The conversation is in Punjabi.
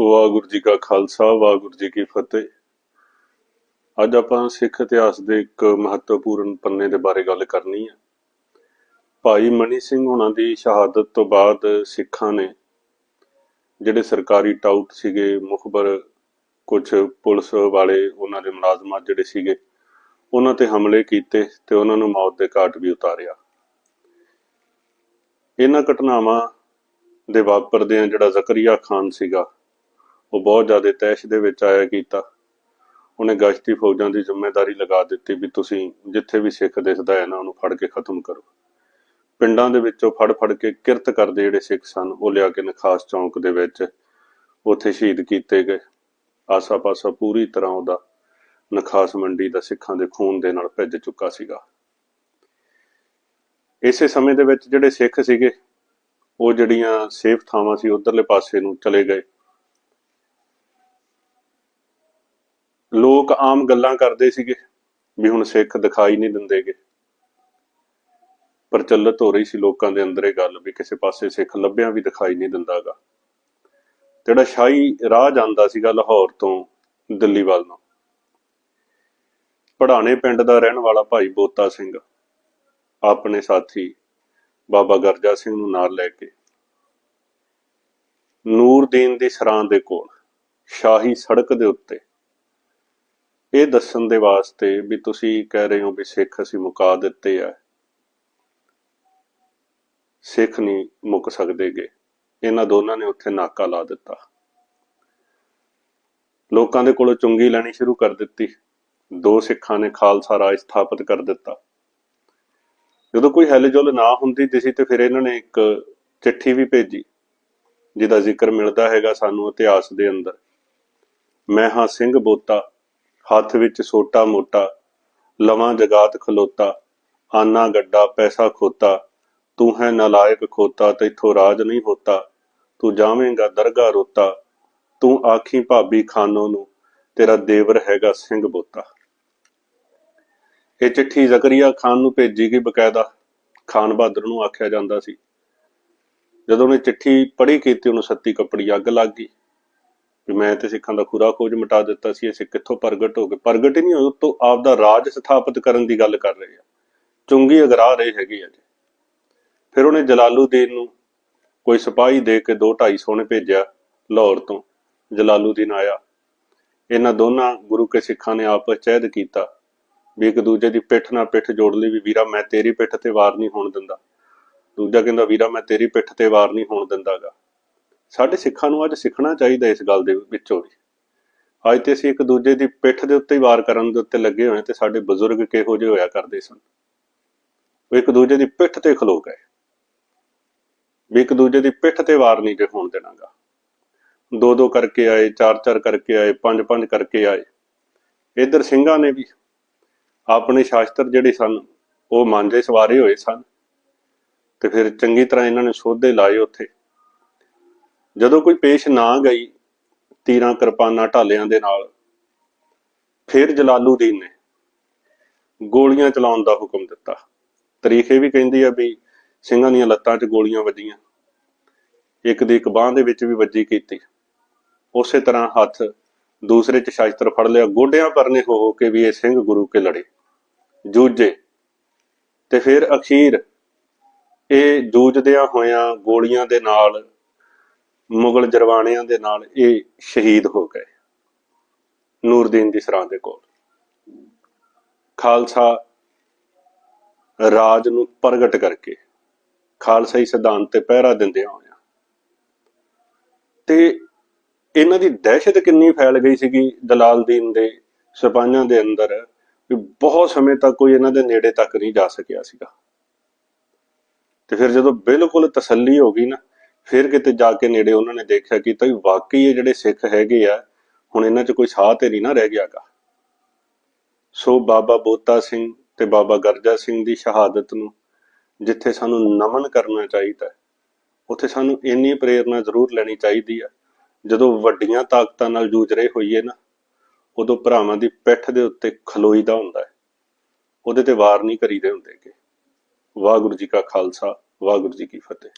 ਵਾਹਿਗੁਰੂ ਜੀ ਕਾ ਖਾਲਸਾ, ਵਾਹਿਗੁਰੂ ਜੀ ਕੀ ਫਤਿਹ। ਅੱਜ ਆਪਾਂ ਸਿੱਖ ਇਤਿਹਾਸ ਦੇ ਇੱਕ ਮਹੱਤਵਪੂਰਨ ਪੰਨੇ ਦੇ ਬਾਰੇ ਗੱਲ ਕਰਨੀ ਹੈ ਭਾਈ ਮਨੀ ਸਿੰਘ ਹੁਣਾਂ ਦੀ ਸ਼ਹਾਦਤ ਤੋਂ ਬਾਅਦ ਸਿੱਖਾਂ ਨੇ ਜਿਹੜੇ ਸਰਕਾਰੀ ਟਾਊਟ ਸੀਗੇ, ਮੁਖਬਰ ਕੁਝ ਪੁਲਿਸ ਵਾਲੇ, ਉਹਨਾਂ ਦੇ ਮੁਲਾਜ਼ਮਾਂ ਜਿਹੜੇ ਸੀਗੇ, ਉਹਨਾਂ ਤੇ ਹਮਲੇ ਕੀਤੇ ਤੇ ਉਹਨਾਂ ਨੂੰ ਮੌਤ ਦੇ ਘਾਟ ਵੀ ਉਤਾਰਿਆ। ਇਹਨਾਂ ਘਟਨਾਵਾਂ ਦੇ ਵਾਪਰਦਿਆਂ ਜਿਹੜਾ ਜ਼ਕਰੀਆ ਖਾਨ ਸੀਗਾ ਉਹ ਬਹੁਤ ਜ਼ਿਆਦਾ ਤੈਸ਼ ਦੇ ਵਿੱਚ ਆਇਆ ਕੀਤਾ। ਉਹਨੇ ਗਸ਼ਤੀ ਫੌਜਾਂ ਦੀ ਜ਼ਿੰਮੇਵਾਰੀ ਲਗਾ ਦਿੱਤੀ ਵੀ ਤੁਸੀਂ ਜਿੱਥੇ ਵੀ ਸਿੱਖ ਦਿਸਦਾ ਹੈ ਨਾ, ਉਹਨੂੰ ਫੜ ਕੇ ਖਤਮ ਕਰੋ। ਪਿੰਡਾਂ ਦੇ ਵਿੱਚੋਂ ਫੜ ਫੜ ਕੇ ਕਿਰਤ ਕਰਦੇ ਜਿਹੜੇ ਸਿੱਖ ਸਨ, ਉਹ ਲਿਆ ਕੇ ਨਖਾਸ ਚੌਂਕ ਦੇ ਵਿੱਚ ਉੱਥੇ ਸ਼ਹੀਦ ਕੀਤੇ ਗਏ। ਆਸਾ ਪਾਸਾ ਪੂਰੀ ਤਰ੍ਹਾਂ ਉਹਦਾ ਨਖਾਸ ਮੰਡੀ ਦਾ ਸਿੱਖਾਂ ਦੇ ਖੂਨ ਦੇ ਨਾਲ ਭਿੱਜ ਚੁੱਕਾ ਸੀਗਾ। ਇਸੇ ਸਮੇਂ ਦੇ ਵਿੱਚ ਜਿਹੜੇ ਸਿੱਖ ਸੀਗੇ, ਉਹ ਜਿਹੜੀਆਂ ਸੇਫ ਥਾਵਾਂ ਸੀ, ਉਧਰਲੇ ਪਾਸੇ ਨੂੰ ਚਲੇ ਗਏ। ਲੋਕ ਆਮ ਗੱਲਾਂ ਕਰਦੇ ਸੀਗੇ, ਵੀ ਹੁਣ ਸਿੱਖ ਦਿਖਾਈ ਨਹੀਂ ਦਿੰਦੇਗੇ। ਪ੍ਰਚਲਿਤ ਹੋ ਰਹੀ ਸੀ ਲੋਕਾਂ ਦੇ ਅੰਦਰ ਇਹ ਗੱਲ ਵੀ ਕਿਸੇ ਪਾਸੇ ਸਿੱਖ ਲੱਭਿਆ ਵੀ ਦਿਖਾਈ ਨਹੀਂ ਦਿੰਦਾਗਾ। ਜਿਹੜਾ ਸ਼ਾਹੀ ਰਾਹ ਜਾਂਦਾ ਸੀਗਾ ਲਾਹੌਰ ਤੋਂ ਦਿੱਲੀ ਵੱਲ ਨੂੰ। ਪੜਾਣੇ ਪਿੰਡ ਦਾ ਰਹਿਣ ਵਾਲਾ ਭਾਈ ਬੋਤਾ ਸਿੰਘ, ਆਪਣੇ ਸਾਥੀ ਬਾਬਾ ਗਰਜਾ ਸਿੰਘ ਨੂੰ ਨਾਲ ਲੈ ਕੇ। ਨੂਰਦੀਨ ਦੀ ਸਰਾਂ ਦੇ ਕੋਲ ਸ਼ਾਹੀ ਸੜਕ ਦੇ ਉੱਤੇ ਇਹ ਦੱਸਣ ਦੇ ਵਾਸਤੇ ਵੀ ਤੁਸੀਂ ਕਹਿ ਰਹੇ ਹੋ ਵੀ ਸਿੱਖ ਅਸੀਂ ਮੁਕਾ ਦਿੱਤੇ ਆ। ਸਿੱਖ ਨਹੀਂ ਮੁੱਕ ਸਕਦੇਗੇ। ਇਹਨਾਂ ਦੋਨਾਂ ਨੇ ਉੱਥੇ ਨਾਕਾ ਲਾ ਦਿੱਤਾ। ਲੋਕਾਂ ਦੇ ਕੋਲੋਂ ਚੁੰਗੀ ਲੈਣੀ ਸ਼ੁਰੂ ਕਰ ਦਿੱਤੀ। ਦੋ ਸਿੱਖਾਂ ਨੇ ਖਾਲਸਾ ਰਾਜ ਸਥਾਪਿਤ ਕਰ ਦਿੱਤਾ। ਜਦੋਂ ਕੋਈ ਹਿਲਜੁਲ ਨਾ ਹੁੰਦੀ ਦਿਸੀ ਤੇ ਫਿਰ ਇਹਨਾਂ ਨੇ ਇੱਕ ਚਿੱਠੀ ਵੀ ਭੇਜੀ, ਜਿਹਦਾ ਜ਼ਿਕਰ ਮਿਲਦਾ ਹੈਗਾ ਸਾਨੂੰ ਇਤਿਹਾਸ ਦੇ ਅੰਦਰ। ਮੈਂ ਹਾਂ ਸਿੰਘ ਬੋਤਾ ਹੱਥ ਵਿੱਚ ਸੋਟਾ ਮੋਟਾ, ਲਵਾਂ ਜਗਾਤ ਖਲੋਤਾ, ਆਨਾ ਗੱਡਾ ਪੈਸਾ ਖੋਤਾ, ਤੂੰ ਹੈ ਨਲਾਇਕ ਖੋਤਾ, ਤੈਥੋਂ ਰਾਜ ਨਹੀਂ ਹੋਤਾ, ਤੂੰ ਜਾਵੇਂਗਾ ਦਰਗਾ ਰੋਤਾ, ਤੂੰ ਆਖੀ ਭਾਬੀ ਖਾਨੋ ਨੂੰ, ਤੇਰਾ ਦੇਵਰ ਹੈਗਾ ਸਿੰਘ ਬੋਤਾ। ਇਹ ਚਿੱਠੀ ਜ਼ਕਰੀਆ ਖਾਨ ਨੂੰ ਭੇਜੀ ਗਈ ਬਕਾਇਦਾ, ਖਾਨ ਬਹਾਦਰ ਨੂੰ ਆਖਿਆ ਜਾਂਦਾ ਸੀ। ਜਦੋਂ ਉਹਨੇ ਚਿੱਠੀ ਪੜ੍ਹੀ ਕੀਤੀ, ਉਹਨੂੰ ਸੱਤੀ ਕੱਪੜੀ ਅੱਗ ਲੱਗ ਗਈ। ਵੀ ਮੈਂ ਤੇ ਸਿੱਖਾਂ ਦਾ ਖੁਰਾ ਖੋਜ ਮਿਟਾ ਦਿੱਤਾ ਸੀ ਅਸੀਂ ਕਿੱਥੋਂ ਪ੍ਰਗਟ ਹੋ ਗਏ? ਪ੍ਰਗਟ ਹੀ ਨਹੀਂ ਹੋਏ ਤੋਂ ਆਪਦਾ ਰਾਜ ਸਥਾਪਿਤ ਕਰਨ ਦੀ ਗੱਲ ਕਰ ਰਹੇ ਆ। ਚੁੰਗੀ ਅਗਰਾ ਰਹੇ ਹੈਗੇ ਆ ਫਿਰ ਉਹਨੇ ਜਲਾਲੂਦੀਨ ਨੂੰ ਕੋਈ ਸਿਪਾਹੀ ਦੇ ਕੇ 2 ਸੋਨੇ ਭੇਜਿਆ ਲਾਹੌਰ ਤੋਂ ਜਲਾਲੂਦੀਨ ਆਇਆ। ਇਹਨਾਂ ਦੋਨਾਂ ਗੁਰੂ ਕੇ ਸਿੱਖਾਂ ਨੇ ਆਪਸ ਚਹਿਦ ਕੀਤਾ ਵੀ ਇੱਕ ਦੂਜੇ ਦੀ ਪਿੱਠ ਨਾਲ ਪਿੱਠ ਜੋੜ ਲਈ ਵੀ ਵੀਰਾ ਮੈਂ ਤੇਰੀ ਪਿੱਠ ਤੇ ਵਾਰ ਨਹੀਂ ਹੋਣ ਦਿੰਦਾ। ਦੂਜਾ ਕਹਿੰਦਾ, ਵੀਰਾ ਮੈਂ ਤੇਰੀ ਪਿੱਠ ਤੇ ਵਾਰ ਨਹੀਂ ਹੋਣ ਦਿੰਦਾਗਾ। ਸਾਡੇ ਸਿੱਖਾਂ ਨੂੰ ਅੱਜ ਸਿੱਖਣਾ ਚਾਹੀਦਾ ਇਸ ਗੱਲ ਦੇ ਵਿੱਚੋਂ ਵੀ। ਅੱਜ ਤੇ ਅਸੀਂ ਇੱਕ ਦੂਜੇ ਦੀ ਪਿੱਠ ਦੇ ਉੱਤੇ ਹੀ ਵਾਰ ਕਰਨ ਦੇ ਉੱਤੇ ਲੱਗੇ ਹੋਏ ਤੇ ਸਾਡੇ ਬਜ਼ੁਰਗ ਕਿਹੋ ਜਿਹੇ ਹੋਇਆ ਕਰਦੇ ਸਨ। ਉਹ ਇੱਕ ਦੂਜੇ ਦੀ ਪਿੱਠ ਤੇ ਖਲੋ ਗਏ। ਵੀ ਇੱਕ ਦੂਜੇ ਦੀ ਪਿੱਠ ਤੇ ਵਾਰ ਨਹੀਂ ਜੇ ਹੋਣ ਦੇਣਾਗਾ। ਦੋ ਦੋ ਕਰਕੇ ਆਏ ਚਾਰ ਚਾਰ ਕਰਕੇ ਆਏ ਪੰਜ ਪੰਜ ਕਰਕੇ ਆਏ। ਇਧਰ ਸਿੰਘਾਂ ਨੇ ਵੀ ਆਪਣੇ ਸ਼ਾਸਤਰ ਜਿਹੜੇ ਸਨ, ਉਹ ਮਾਂਜੇ ਸਵਾਰੇ ਹੋਏ ਸਨ। ਤੇ ਫਿਰ ਚੰਗੀ ਤਰ੍ਹਾਂ ਇਹਨਾਂ ਨੇ ਸੋਧੇ ਲਾਏ ਉੱਥੇ। ਜਦੋਂ ਕੋਈ ਪੇਸ਼ ਨਾ ਗਈ ਤੀਰਾਂ ਕਿਰਪਾਨਾਂ ਢਾਲਿਆਂ ਦੇ ਨਾਲ, ਫਿਰ ਜਲਾਲੂਦੀਨ ਨੇ ਗੋਲੀਆਂ ਚਲਾਉਣ ਦਾ ਹੁਕਮ ਦਿੱਤਾ। ਤਰੀਖ ਵੀ ਕਹਿੰਦੀ ਆ ਵੀ ਸਿੰਘਾਂ ਦੀਆਂ ਲੱਤਾਂ 'ਚ ਗੋਲੀਆਂ ਵੱਜੀਆਂ। ਇੱਕ ਦੀ ਇੱਕ ਬਾਹ ਦੇ ਵਿੱਚ ਵੀ ਵੱਜੀ ਕੀਤੀ। ਉਸੇ ਤਰ੍ਹਾਂ ਹੱਥ ਦੂਸਰੇ 'ਚ ਸ਼ਾਸਤਰ ਫੜ ਲਿਆ। ਗੋਡਿਆਂ ਪਰਨੇ ਹੋ ਹੋ ਕੇ ਵੀ ਇਹ ਸਿੰਘ ਗੁਰੂ ਕੇ ਲੜੇ। ਜੂਝੇ ਤੇ ਫਿਰ ਅਖੀਰ ਇਹ ਜੂਝਦਿਆਂ ਹੋਇਆਂ ਗੋਲੀਆਂ ਦੇ ਨਾਲ ਮੁਗਲ ਜਰਵਾਣਿਆਂ ਦੇ ਨਾਲ ਇਹ ਸ਼ਹੀਦ ਹੋ ਗਏ। ਨੂਰਦੀਨ ਦੀ ਸਰਾਂ ਦੇ ਕੋਲ। ਖਾਲਸਾ ਰਾਜ ਨੂੰ ਪ੍ਰਗਟ ਕਰਕੇ ਖਾਲਸਾਈ ਸਿਧਾਂਤ ਤੇ ਪਹਿਰਾ ਦਿੰਦੇ ਹੋਇਆ। ਤੇ ਇਹਨਾਂ ਦੀ ਦਹਿਸ਼ਤ ਕਿੰਨੀ ਫੈਲ ਗਈ ਸੀਗੀ ਦਲਾਲਦੀਨ ਦੇ ਸਿਪਾਹੀਆਂ ਦੇ ਅੰਦਰ ਵੀ ਬਹੁਤ ਸਮੇਂ ਤੱਕ ਕੋਈ ਇਹਨਾਂ ਦੇ ਨੇੜੇ ਤੱਕ ਨਹੀਂ ਜਾ ਸਕਿਆ ਸੀਗਾ। ਤੇ ਫਿਰ ਜਦੋਂ ਬਿਲਕੁਲ ਤਸੱਲੀ ਹੋ ਗਈ ਨਾ ਫਿਰ ਕਿਤੇ ਜਾ ਕੇ ਨੇੜੇ ਉਹਨਾਂ ਨੇ ਦੇਖਿਆ ਕਿ ਤਾਂ ਵਾਕਈ ਇਹ ਜਿਹੜੇ ਸਿੱਖ ਹੈਗੇ ਆ, ਹੁਣ ਇਹਨਾਂ 'ਚ ਕੋਈ ਸਾਹ ਤੇ ਨਹੀਂ ਨਾ ਰਹਿ ਗਿਆਗਾ। ਸੋ ਬਾਬਾ ਬੋਤਾ ਸਿੰਘ ਤੇ ਬਾਬਾ ਗਰਜਾ ਸਿੰਘ ਦੀ ਸ਼ਹਾਦਤ ਨੂੰ ਜਿੱਥੇ ਸਾਨੂੰ ਨਮਨ ਕਰਨਾ ਚਾਹੀਦਾ ਉੱਥੇ ਸਾਨੂੰ ਇੰਨੀ ਪ੍ਰੇਰਣਾ ਜ਼ਰੂਰ ਲੈਣੀ ਚਾਹੀਦੀ ਆ। ਜਦੋਂ ਵੱਡੀਆਂ ਤਾਕਤਾਂ ਨਾਲ ਜੂਝ ਰਹੇ ਹੋਈਏ ਨਾ, ਉਦੋਂ ਭਰਾਵਾਂ ਦੀ ਪਿੱਠ ਦੇ ਉੱਤੇ ਖਲੋਈਦਾ ਹੁੰਦਾ ਹੈ। ਉਹਦੇ ਤੇ ਵਾਰ ਨਹੀਂ ਕਰੀਦੇ ਹੁੰਦੇ ਕਿ ਵਾਹਿਗੁਰੂ ਜੀ ਕਾ ਖਾਲਸਾ, ਵਾਹਿਗੁਰੂ ਜੀ ਕੀ ਫਤਿਹ।